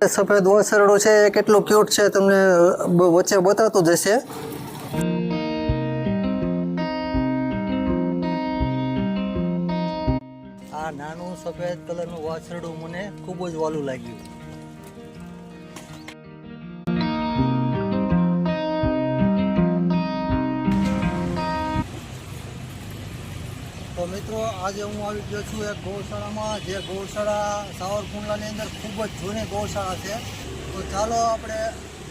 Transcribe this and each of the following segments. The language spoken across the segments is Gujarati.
સફેદ વાસરડું છે એ કેટલું ક્યુટ છે, તમને વચ્ચે બતાવતું જશે આ નાનું સફેદ કલરનું વાછરડું મને ખૂબ જ વાલું લાગ્યું. તો મિત્રો, આજે હું આવી ગયો છું એક ગૌશાળામાં, જે ગૌશાળા સાવરકુંડલાની અંદર ખૂબ જ જૂની ગૌશાળા છે. તો ચાલો આપણે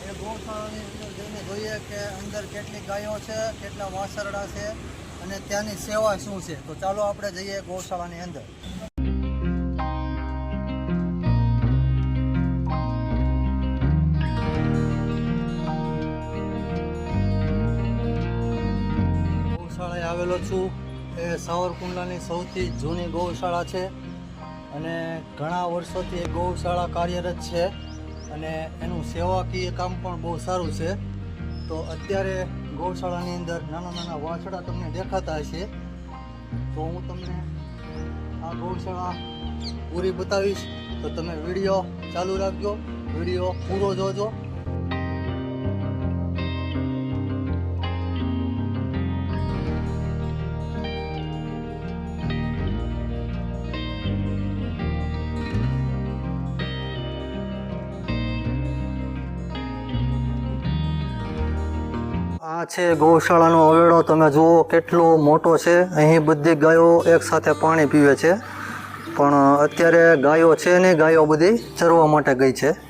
એ ગૌશાળાની અંદર જઈને જોઈએ કે અંદર કેટલી ગાયો છે, કેટલા વાસરડા છે અને ત્યાંની સેવા શું છે. તો ચાલો આપણે જઈએ ગૌશાળાની અંદર. ગૌશાળાએ આવેલો છું. એ સાવરકુંડલાની સૌથી જૂની ગૌશાળા છે અને ઘણા વર્ષોથી એ ગૌશાળા કાર્યરત છે અને એનું સેવાકીય કામ પણ બહુ સારું છે. તો અત્યારે ગૌશાળાની અંદર નાના નાના વાછડા તમને દેખાતા હશે. તો હું તમને આ ગૌશાળા પૂરી બતાવીશ. તો તમે વીડિયો ચાલુ રાખજો. વીડિયો પૂરો જોજો. આ છે ગૌશાળાનો અવેડો. તમે જુઓ કેટલો મોટો છે. અહીં બધી ગાયો એકસાથે પાણી પીવે છે. પણ અત્યારે ગાયો છે નહીં, ગાયો બધી ચરવા માટે ગઈ છે.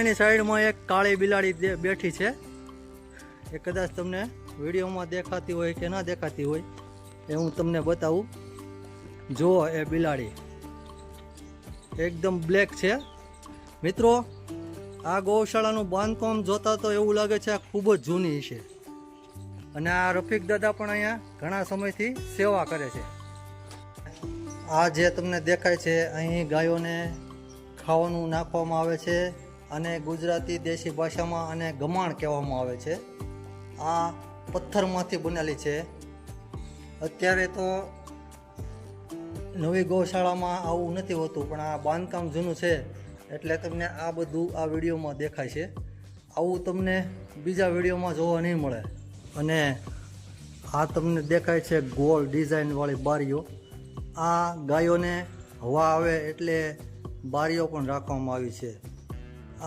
સામેની સાઈડમાં એક કાળી બિલાડી બેઠી છે. એ કદાચ તમને વિડીયોમાં દેખાતી હોય કે ના દેખાતી હોય, એ હું તમને બતાવું. જુઓ એ બિલાડી. એકદમ બ્લેક છે. મિત્રો, આ ગૌશાળાનું બાંધકામ જોતા તો એવું લાગે છે ખૂબ જ જૂની છે. અને આ રફીક દાદા પણ અહીંયા ઘણા સમયથી સેવા કરે છે. આ જે તમને દેખાય છે, અહીં ગાયોને ખાવાનું નાખવામાં આવે છે. અને ગુજરાતી દેશી ભાષામાં આને ગમાણ કહેવામાં આવે છે. આ પથ્થરમાંથી બનેલી છે. અત્યારે તો નવી ગૌશાળામાં આવું નથી હોતું, પણ આ બાંધકામ જૂનું છે એટલે તમને આ બધું આ વિડીયોમાં દેખાય છે. આવું તમને બીજા વિડીયોમાં જોવા નહીં મળે. અને આ તમને દેખાય છે ગોળ ડિઝાઇનવાળી બારીઓ. આ ગાયોને હવા આવે એટલે બારીઓ પણ રાખવામાં આવી છે.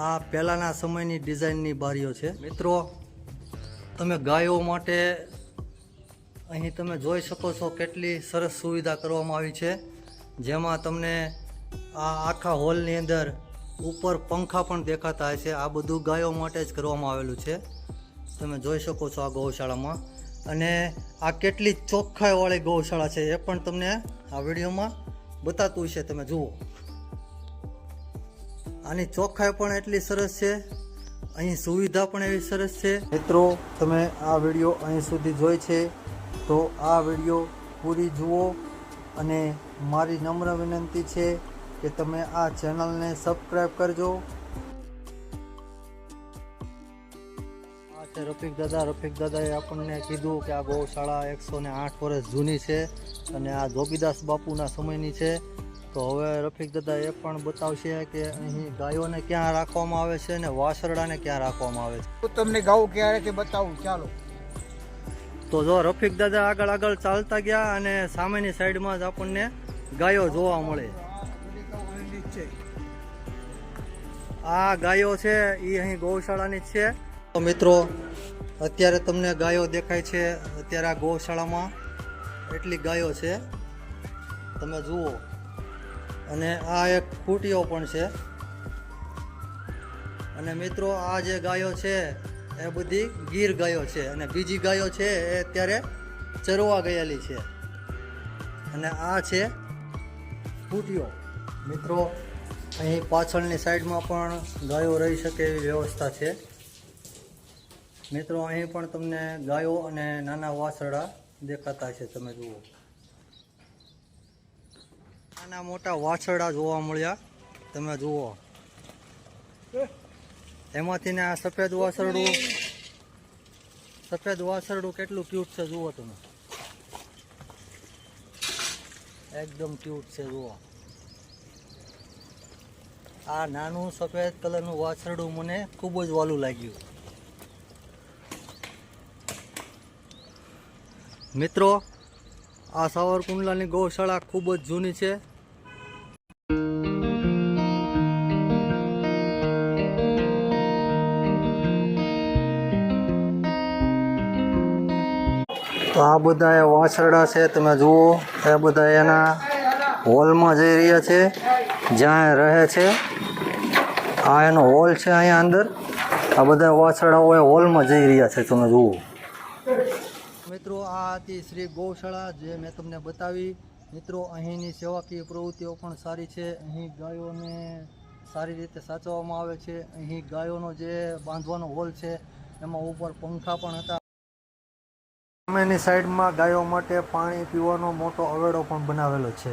આ પહેલાંના સમયની ડિઝાઇનની બારીઓ છે. મિત્રો, તમે ગાયો માટે અહીં તમે જોઈ શકો છો કેટલી સરસ સુવિધા કરવામાં આવી છે. જેમાં તમને આ આખા હોલની અંદર ઉપર પંખા પણ દેખાતા હશે. આ બધું ગાયો માટે જ કરવામાં આવેલું છે. તમે જોઈ શકો છો આ ગૌશાળામાં. અને આ કેટલી ચોખ્ખાઈવાળી ગૌશાળા છે એ પણ તમને આ વિડીયોમાં બતાતું છે તમે જુઓ. આની ચોખ્ખાઈ પણ એટલી સરસ છે. અહીં સુવિધા પણ એવી સરસ છે. મિત્રો તમે આ વીડિયો અહીં સુધી જોઈ છે તો આ વીડિયો પૂરી જુઓ અને મારી નમ્ર વિનંતી છે કે તમે આ ચેનલને સબસ્ક્રાઈબ કરજો. આ છે રફીક દાદા. રફીક દાદાએ આપણને કીધું કે આ ગૌશાળા એકસો ને આઠ વર્ષ જૂની છે અને આ જોગીદાસ બાપુના સમયની છે. તો હવે રફીક દાદા એ પણ બતાવશે કે અહીં ગાયોને ક્યાં રાખવામાં આવે છે અને વાસરડાને ક્યાં રાખવામાં આવે છે. હું તમને ગાઉ ક્યારેથી બતાવું? ચાલો. તો જો રફીક દાદા આગળ આગળ ચાલતા ગયા અને સામેની સાઈડમાં જ આપણને ગાયો જોવા મળે. આ ગાયો છે એ અહીં ગૌશાળાની જ છે. તો મિત્રો અત્યારે તમને ગાયો દેખાય છે અત્યારે આ ગૌશાળામાં એટલી ગાયો છે. તમે જુઓ. અને આ એક ખૂટીઓ પણ છે. અને મિત્રો, આ જે ગાયો છે, એ બધી ગીર ગાયો છે અને બીજી ગાયો છે એ અત્યારે ચરવા ગયેલી છે. અને આ છે ખૂટીઓ મિત્રો, અહીં પાછળની સાઈડમાં પણ ગાયો રહી શકે એવી વ્યવસ્થા છે. મિત્રો, અહીં પણ તમને ગાયો અને નાના વાસરડા દેખાતા છે, તમે જુઓ. નાના મોટા વાછરડા જોવા મળ્યા. તમે જુઓ. એમાંથી ને આ સફેદ વાછરડું. સફેદ વાછરડું કેટલું ક્યુટ છે, જુઓ તમે. એકદમ ક્યુટ છે, જુઓ. આ નાનું સફેદ કલરનું વાછરડું મને ખૂબ જ વાલું લાગ્યું. મિત્રો, આ સાવરકુંડલાની ગૌશાળા ખૂબ જ જૂની છે. તો આ બધા એ વાછરડા છે, તમે જુઓ, એ બધા એના હોલમાં જઈ રહ્યા છે, જ્યાં રહે છે. આ એનો હોલ છે અહીંયા અંદર. આ બધા વાછરડાઓ એ હોલમાં જઈ રહ્યા છે, તમે જુઓ. મિત્રો, આ હતી શ્રી ગૌશાળા, જે મેં તમને બતાવી. મિત્રો, અહીંની સેવાકીય પ્રવૃત્તિઓ પણ સારી છે. અહીં ગાયોને સારી રીતે સાચવવામાં આવે છે. અહીં ગાયોનો જે બાંધવાનો હોલ છે, એમાં ઉપર પંખા પણ હતા. સામેની સાઈડમાં ગાયો માટે પાણી પીવાનો મોટો અવેડો પણ બનાવેલો છે.